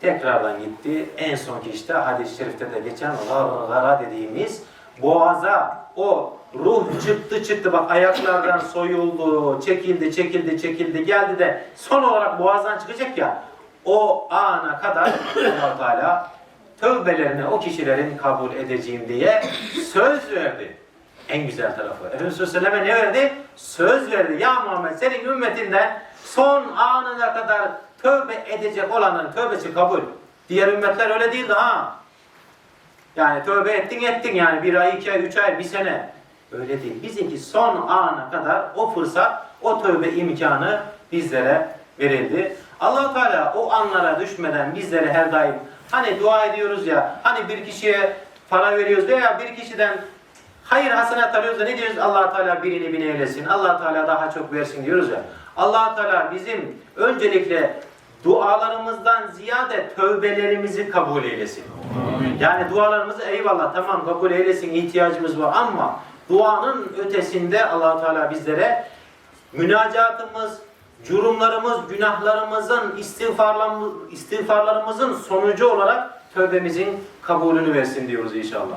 tekrardan gitti. En sonki işte hadis-i şerifte de geçen gargara dediğimiz boğaza o ruh çıktı çıktı bak ayaklardan soyuldu, çekildi, çekildi, çekildi geldi de son olarak boğazdan çıkacak ya o ana kadar allah Teala tövbelerini o kişilerin kabul edeceğim diye söz verdi. En güzel tarafı. Efendimiz sallallahu aleyhi ve selleme ne verdi? Söz verdi. Ya Muhammed senin ümmetinden son anına kadar tövbe edecek olanın tövbesi kabul. Diğer ümmetler öyle değildi ha. Yani tövbe ettin ettin yani bir ay, iki ay, üç ay, bir sene. Öyle değil. Bizimki son ana kadar o fırsat, o tövbe imkanı bizlere verildi. allah Teala o anlara düşmeden bizlere her daim hani dua ediyoruz ya, hani bir kişiye para veriyoruz veya bir kişiden hayır hasenat alıyoruz da ne diyoruz? allah Teala birini bin eylesin, allah Teala daha çok versin diyoruz ya. allah Teala bizim öncelikle dualarımızdan ziyade tövbelerimizi kabul eylesin. Yani dualarımızı eyvallah tamam kabul eylesin ihtiyacımız var ama duanın ötesinde allah Teala bizlere münacatımız, cürumlarımız, günahlarımızın istiğfarlarımız- istiğfarlarımızın sonucu olarak tövbemizin kabulünü versin diyoruz inşallah.